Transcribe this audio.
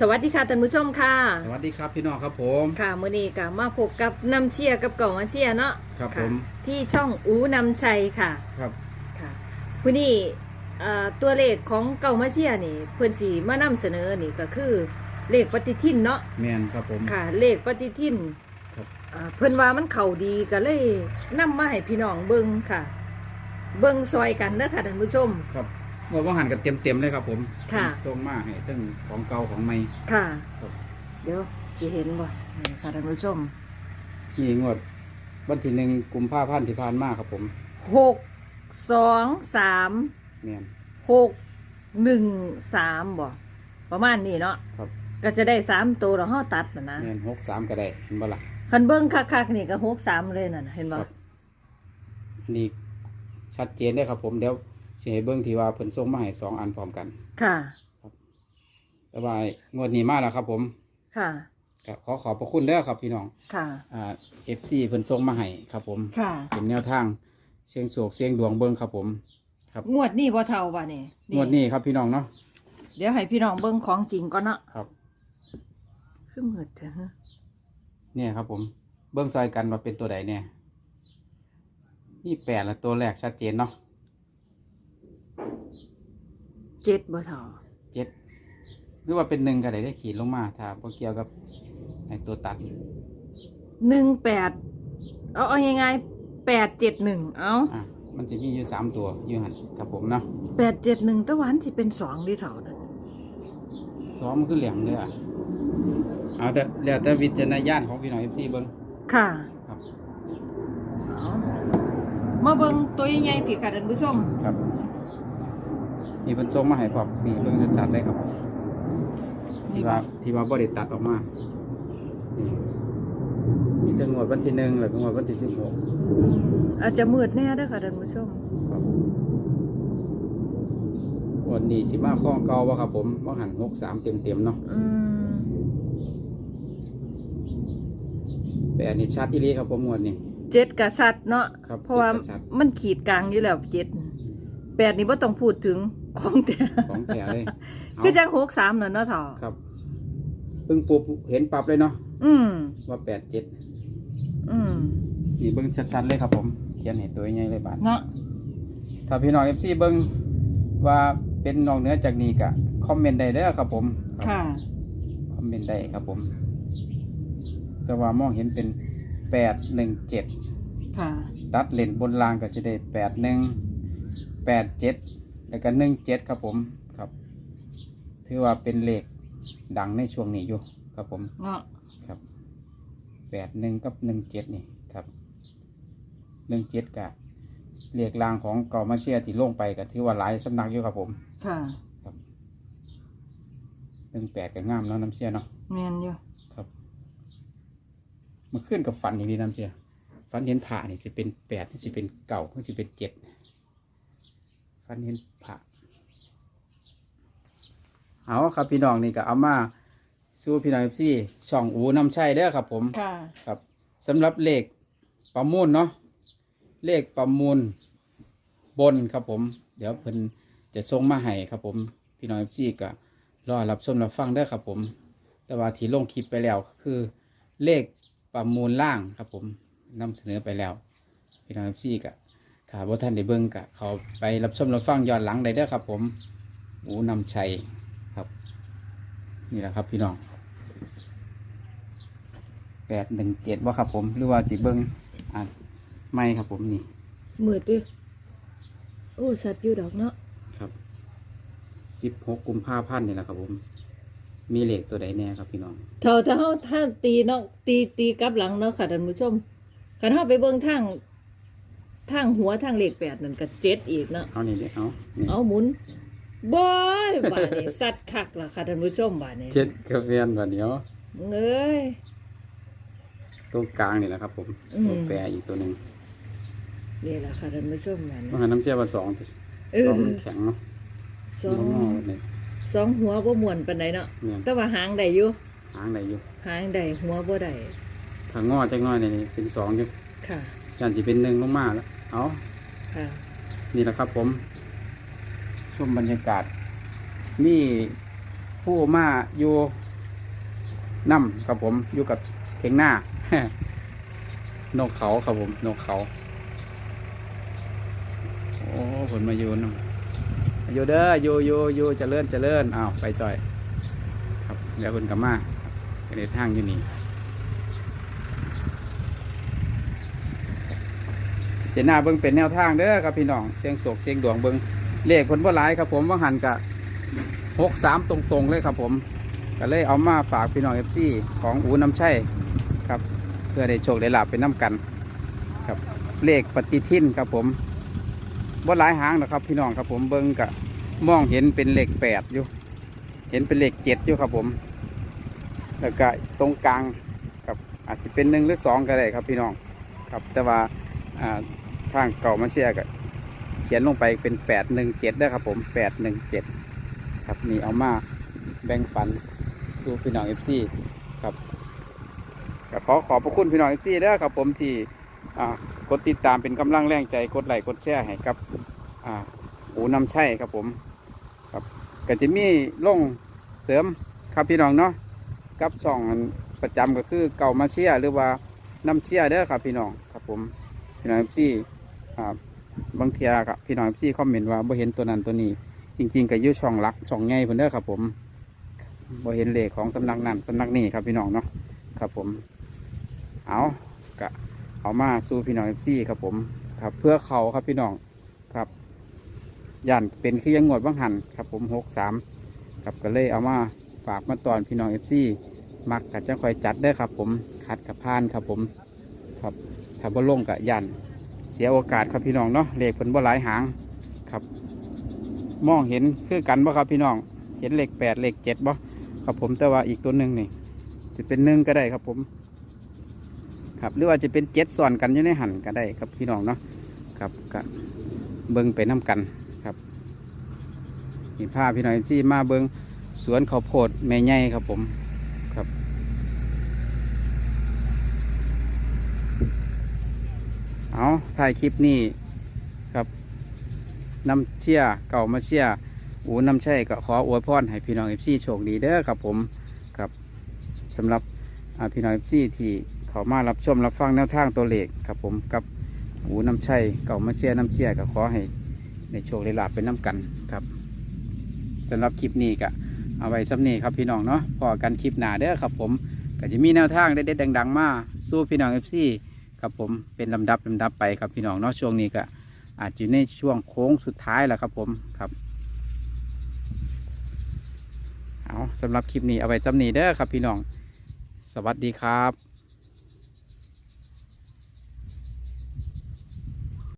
สวัสดีค่ะท่านผู้ชมค่ะ สวัสดีครับพี่น้องครับผม ค่ะมื้อนี้ก็มาพบกับน้ำเชียร์กับเก่ามาเชียร์เนาะครับะผม ที่ช่องอูนำชัยค่ะครับค่ะมื้อนี้เอ่อตัวเลขของเก่ามาเชียร์นี่เพิ่นสิมานำเสนอนี่ก็คือเลขปฏิทินเนาะแมนครับผม ค่ะ เลขปฏิทินครับ อ่าเพิ่นว่ามันเข้าดีก็เลยนำมาให้พี่น้องเบิ่งค่ะ เบิ่งซอยกันเด้อค่ะท่านผู้ชม ครับ เมื่อว่าหันกันเต็มเต็มๆเลยครับผมค่ะ ส่งมาให้ตั้งของเก่าของใหม่ ค่ะ ครับ เดี๋ยวสิเห็นบ่นี่ค่ะท่านผู้ชมนี่งวด วันที่หนึ่งกุมภาพันธ์ที่ผ่านมาครับผมหกสองสามแมนหกหนึ่งสามบ่ประมาณนี้เนาะครับก็จะได้สามตัวแล้วห่อตัดนะนะแมนหกสามก็ได้เห็นบ่ล่ะ คันเบิ้งคักๆนี่ก็หกสามเลยน่ะเห็นบ่ครับอันนี้ชัดเจนได้ครับผมเดี๋ยว สิให้เบิ้งที่ว่าเพิ่นส่งมาให้สองอันพร้อมกัน ค่ะ แต่ว่างวดนี้มาแล้วครับผมค่ะก็ขอขอบพระคุณเด้อครับพี่น้องค่ะ อ่าเอฟซีเพิ่นส่งมาให้ครับผม ค่ะ เป็นแนวทางเสียงโศกเสียงดวงเบิ้งครับผม ครับงวดนี้บ่เท่าบ่นี่งวดนี้ครับพี่น้องเนาะเดี๋ยวให้พี่น้องเบิ้งของจริงก่อนเนาะครับ คือมืดเถอะฮะเนี่ยครับผมเบิ้งซอยกันว่าเป็นตัวใดเนี่ยนี่แปดละตัวแรกชัดเจนเนาะ เจ็ดบ่เท่าเจ็ดหรือว่าเป็นหนึ่งก็ได้ได้ขีดลงมาถ้าพอเกี่ยวกับไอตัวตัดหนึ่งแปดเอาเอายังไงแปดเจ็ดหนึ่งเอาอะมันจะมีอยู่สามตัวอยู่หันครับผมเนาะแปดเจ็ดหนึ่งตะวันที่เป็นสองดิเท่านั้นซ้อมมันคือเหลี่ยมเลยอะเอาแต่แล้วแต่วิจารณญาณของพี่น้องเอฟซีเบิ้งค่ะครับเอามาเบิ่งตัวใหญ่ๆพี่ค่ะท่านผู้ชมครับ นี่เป็นทรงมาให้พร้อมนี่เบิ้งชัดๆเลยครับ ที่ว่าที่ว่าบริตัดออกมานี่มีจังหวัดวันที่หนึ่งแล้วก็งวดวันที่สิบหกอาจจะมืดแน่เด้วยค่ะท่านผู้ชมครับวันนี้สิมาข้องเก่าวะครับ ผมว่าหันหกสามเต็มเต็มๆเนาะอืมแต่อันนี้ชัดอีหลีครับผมงวดนี้เจ็ดกะชัดเนาะครับเพราะว่าเจ็ดกะชัดมันขีดกลางอยู่แล้วเจ็ดแปดนี่บ่ต้องพูดถึง ของแต่ของแถเลยเอาคือจังหกสามน่ะเนาะเถาครับเพิ่งปุ๊บเห็นปรับเลยเนาะอืมว่าแปดเจ็ดอืมนี่เบิ้งชัดๆเลยครับ ผมเขียนเห็นตัวใหญ่เลยบาทเนาะถ้าพี่น้องเอฟซีเบิ้งว่าเป็นนอกเหนือจากนี้ก็คอมเมนต์ได้เด้อครับ ผมครับค่ะคอมเมนต์ได้ครับผม แต่ว่ามองเห็นเป็นแปดหนึ่งเจ็ดค่ะตัดเลนบนรางก็จะได้แปดหนึ่งแปดเจ็ด แล้วก็หนึ่งเจ็ดครับผมครับ ถือว่าเป็นเลขดังในช่วงนี้อยู่ครับผมเนาะครับแปดหนึ่งกับหนึ่งเจ็ดนี่ครับหนึ่งเจ็ดกะเลขรางของเก่ามาเชียที่ลงไปก็ถือว่าหลายสำนักอยู่ครับผมค่ะหนึ่งแปดก็งามเนาะน้ำเชียเนาะแม่นอยู่ครับมันขึ้นกับฝันอย่างนี้น้ำเชียฝันเห็นผ่านี่จะเป็นแปดนี่จะเป็นเก่านี่จะเป็นเจ็ดฝั นเห็นผ่าเอาครับพี่น้องนี่ก็เอามาสู้พี่น้องเอฟซีช่องอูน้ำชัยเด้อครับผม ค่ะ ครับสำหรับเลขประมูลเนาะเลขประมูลบนครับผม เดี๋ยวเพิ่นจะส่งมาให้ครับผม พี่น้องเอฟซีก็รอรับชมรับฟังเด้อครับผม แต่ว่าที่ลงคลิปไปแล้วคือเลขประมูลล่างครับผมนำเสนอไปแล้ว พี่น้องเอฟซีก็ ถ้าบ่ท่านได้เบิ่งก็เขาไปรับชมรับฟังย้อนหลังได้เด้อครับ ผมอูนำชัยครับ นี่แหละครับพี่น้องแปดหนึ่งเจ็ดว่าครับผม หรือว่าจิเบิงอ่านไม่ครับผมนี่ มืดดิโอ้สัตว์อยู่ดอกเนาะครับสิบหกกุมภาพันธ์นี่แหละครับผม มีเลขตัวใดแน่ครับพี่น้อง เท่าถ้าเฮาถ้าตีเนาะตีตีกลับหลังเนาะค่ะท่านผู้ชมคันเฮาไปเบิ่งทาง ทางหัวทางเลขแปดนั่นก็เจ็ดอีกเนาะเอานี่เด้เอานี่เอาหมุนบอยบาดนี้สัตว์คักล่ะค่ะท่านผู้ชมบาดนี้เจ็ดกระเวียนวันเดียวเอ้ย ตรงกลางนี่แหละครับ ผมอืม ตัวแปรอีกตัวหนึ่งนี่ล่ะค่ะท่านผู้ชมบาดนี้ต้องหาน้ำเชื่อมาสองเออสองมันแข็งเนาะสองงอๆเนี่ยสองหัวบ่ม่วนปานใดเนาะเนี่ยแต่ว่าหางได้อยู่หางไหนอยู่หางได้หัวบ่ได้ถ้างอจักหน้อยเนี่ยเป็นสองอยู่ค่ะยันสิเป็นหนึ่งลงมาแล้ว เอาค่ะนี่แหละครับ ผมชมบรรยากาศ มีผู้มาอยู่น้ำครับผมอยู่กับเทียงหน้า นกเขาครับผมนกเขา โอ้ผลมาอยู่นำมาอยู่เด้ออยู่อยู่อยู่เจริญเจริญอ้าวไปจ่อย ครับเดี๋ยวคนกลับมาในทางอยู่นี่ เจหน้าเบิ้งเป็นแนวทางเด้อครับพี่น้องเสียงโศกเสียงดวงเบิ้งเลขผลบ่หลายครับผมว่างหันกะหกสามตรงๆเลยครับผมก็เลยเอามาฝากพี่น้องเอฟซีของอูน้ำชัยครับ เพื่อได้โชคได้ลาบเป็นน้ำกัน ครับเลขปฏิทินครับผมบ่หลายหางนะครับ พี่น้องครับผมเบิ้งกะมองเห็นเป็นเลขแปดอยู่ เห็นเป็นเลขเจ็ดอยู่ครับผม แล้วก็ตรงกลางครับอาจจะเป็นหนึ่งหรือสองก็ได้ครับพี่น้องครับแต่ว่าอ่า ทางเก่ามาเชียก็เขียนลงไปเป็นแปดหนึ่งเจ็ดได้ครับผมแปดหนึ่งเจ็ดครับนี่เอามาแบ่งปันสู่พี่น้องเอฟซีครับก็ขอขอบพระคุณพี่น้องเอฟซีด้อครับผมที่กดติดตามเป็นกำลังแรงใจกดไลค์กดแชร์ให้กับอูนำใช่ครับผมก็จะมีลงเสริมครับพี่น้องเนาะกับสองประจำก็คือเก่ามาเชียหรือว่าน้ำเชียเด้อครับพี่น้องครับผมพี่น้องซี่าบางเทียครับพี่น้องซี่คอมเมนต์ว่าบ่เห็นตัวนั้นตัวนี้ จริง ๆก็อยู่ช่องลักช่องใหญ่เพิ่นเด้อครับผมบ่เห็นเลขของสำนักนั้นสำนักนี้ครับพี่น้องเนาะครับผม เอาก็เอามาสู่พี่น้องซี่ครับผมครับ เพื่อเขาครับพี่น้องครับย่านเป็นคือยังงวดบ้างหันครับผมหกสามครับก็เลยเอามาฝากมาตอนพี่น้องเอฟซีมักกัจะคอยจัดได้ครับผมขัดกับพานครับผม ครับถ้าบ่ลงกับยัน เสียโอกาสครับพี่น้องเนาะเลขเป็นบ่หลายหางครับ มองเห็นคือกันบ่ครับพี่น้อง เห็นเลขแปดเลขเจ็ดบ่ครับผมแต่ว่าอีกตัวหนึ่งนี่จะเป็นหนึ่งก็ได้ครับผม ครับหรือว่าจะเป็นเจ็ดซ้อนกันอยู่ในหันก็ได้ครับพี่น้องเนาะครับก็เบิ่งไปน้กันนี่พาพี่น้อยที่มาเบิงสวนข้าวโพดแม่ใหญ่ครับผมครับ เอาถ่ายคลิปนี้ครับน้ำเชียร์เก่ามาเชียร์อูน้ำใช่ก็ขออวยพรให้พี่น้องเอฟซีโชคดีเด้อครับผมครับสำหรับพี่น้องเอฟซีที่เขามารับชมรับฟังแนวทางตัวเลขครับผมกับอูน้ำใช่เก่ามาเชียร์นำเชียร์ก็ขอให้ในโชคได้ลาบเป็นน้ำกันครับสำหรับคลิปนี้ก็เอาไว้ซ้ำนี้ครับพี่น้องเนาะพอกันคลิปหน้าเด้อครับผมก็จะมีแนวทางเด็ดๆดัง ๆ มาสู้พี่น้องเอฟซี ครับผมเป็นลำดับลำดับไปครับพี่น้องเนาะช่วงนี้ก็อาจจะอยู่ในช่วงโค้งสุดท้ายแล้วครับผมครับเอาสำหรับคลิปนี้เอาไว้ซ้ำนี้เด้อครับพี่น้อง สวัสดีครับ